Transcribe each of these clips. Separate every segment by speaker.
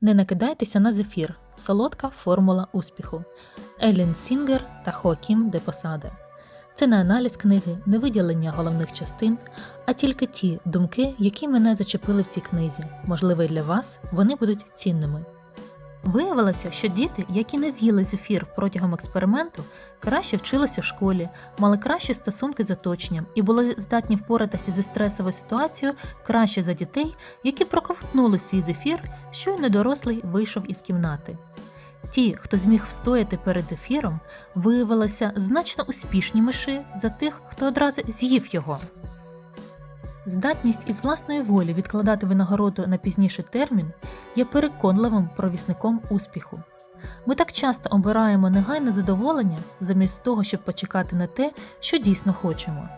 Speaker 1: Не накидайтеся на зефір. Солодка формула успіху. Елін Сінгер та Хоакім де Посаде. Це не аналіз книги, не виділення головних частин, а тільки ті думки, які мене зачепили в цій книзі. Можливо, для вас вони будуть цінними. Виявилося, що діти, які не з'їли зефір протягом експерименту, краще вчились у школі, мали кращі стосунки з оточенням і були здатні впоратися зі стресовою ситуацією краще за дітей, які проковтнули свій зефір, щойно дорослий вийшов із кімнати. Ті, хто зміг встояти перед зефіром, виявилися значно успішніші за тих, хто одразу з'їв його. Здатність із власної волі відкладати винагороду на пізніший термін є переконливим провісником успіху. Ми так часто обираємо негайне задоволення замість того, щоб почекати на те, що дійсно хочемо.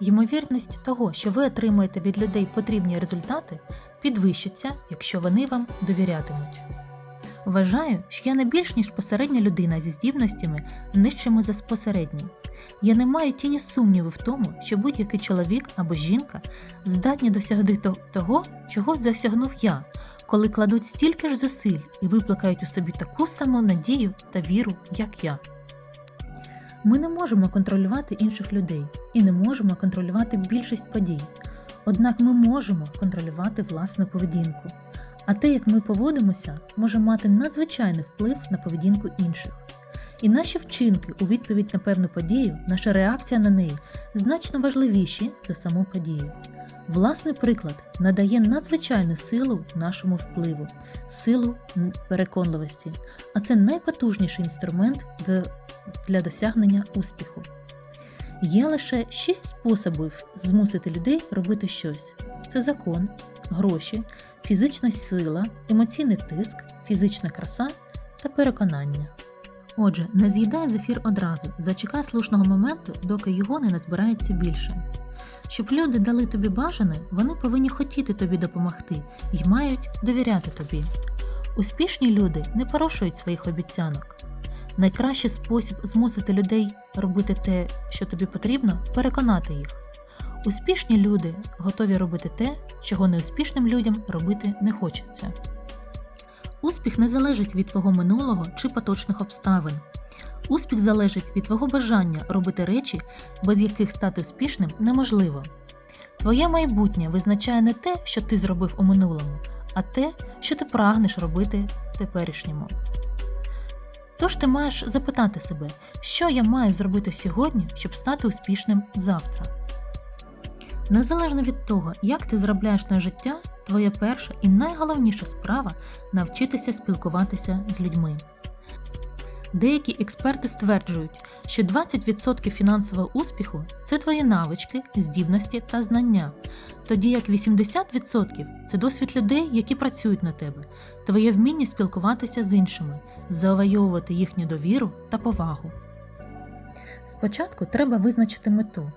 Speaker 1: Ймовірність того, що ви отримаєте від людей потрібні результати, підвищиться, якщо вони вам довірятимуть. Вважаю, що я не більш ніж посередня людина зі здібностями нижчими за посередні. Я не маю тіні сумніву в тому, що будь-який чоловік або жінка здатні досягти того, чого досягнув я, коли кладуть стільки ж зусиль і викликають у собі таку саму надію та віру, як я. Ми не можемо контролювати інших людей і не можемо контролювати більшість подій. Однак ми можемо контролювати власну поведінку. А те, як ми поводимося, може мати надзвичайний вплив на поведінку інших. І наші вчинки у відповідь на певну подію, наша реакція на неї значно важливіші за саму подію. Власний приклад надає надзвичайну силу нашому впливу, силу переконливості, а це найпотужніший інструмент для досягнення успіху. Є лише шість способів змусити людей робити щось: це закон, гроші, фізична сила, емоційний тиск, фізична краса та переконання. Отже, не з'їдай зефір одразу, зачекай слушного моменту, доки його не назбирається більше. Щоб люди дали тобі бажане, вони повинні хотіти тобі допомогти і мають довіряти тобі. Успішні люди не порушують своїх обіцянок. Найкращий спосіб змусити людей робити те, що тобі потрібно, переконати їх. Успішні люди готові робити те, чого неуспішним людям робити не хочеться. Успіх не залежить від твого минулого чи поточних обставин. Успіх залежить від твого бажання робити речі, без яких стати успішним неможливо. Твоє майбутнє визначає не те, що ти зробив у минулому, а те, що ти прагнеш робити в теперішньому. Тож ти маєш запитати себе, що я маю зробити сьогодні, щоб стати успішним завтра. Незалежно від того, як ти заробляєш на життя, твоя перша і найголовніша справа навчитися спілкуватися з людьми. Деякі експерти стверджують, що 20% фінансового успіху це твої навички, здібності та знання, тоді як 80% це досвід людей, які працюють на тебе, твоє вміння спілкуватися з іншими, завойовувати їхню довіру та повагу. Спочатку треба визначити мету,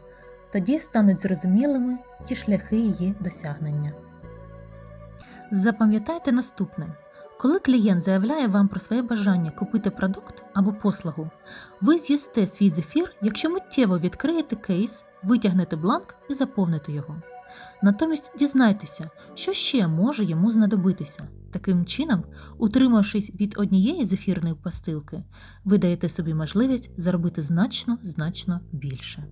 Speaker 1: тоді стануть зрозумілими ті шляхи її досягнення. Запам'ятайте наступне. Коли клієнт заявляє вам про своє бажання купити продукт або послугу, ви з'їсте свій зефір, якщо миттєво відкриєте кейс, витягнете бланк і заповните його. Натомість дізнайтеся, що ще може йому знадобитися. Таким чином, утримавшись від однієї зефірної пастилки, ви даєте собі можливість заробити значно значно більше.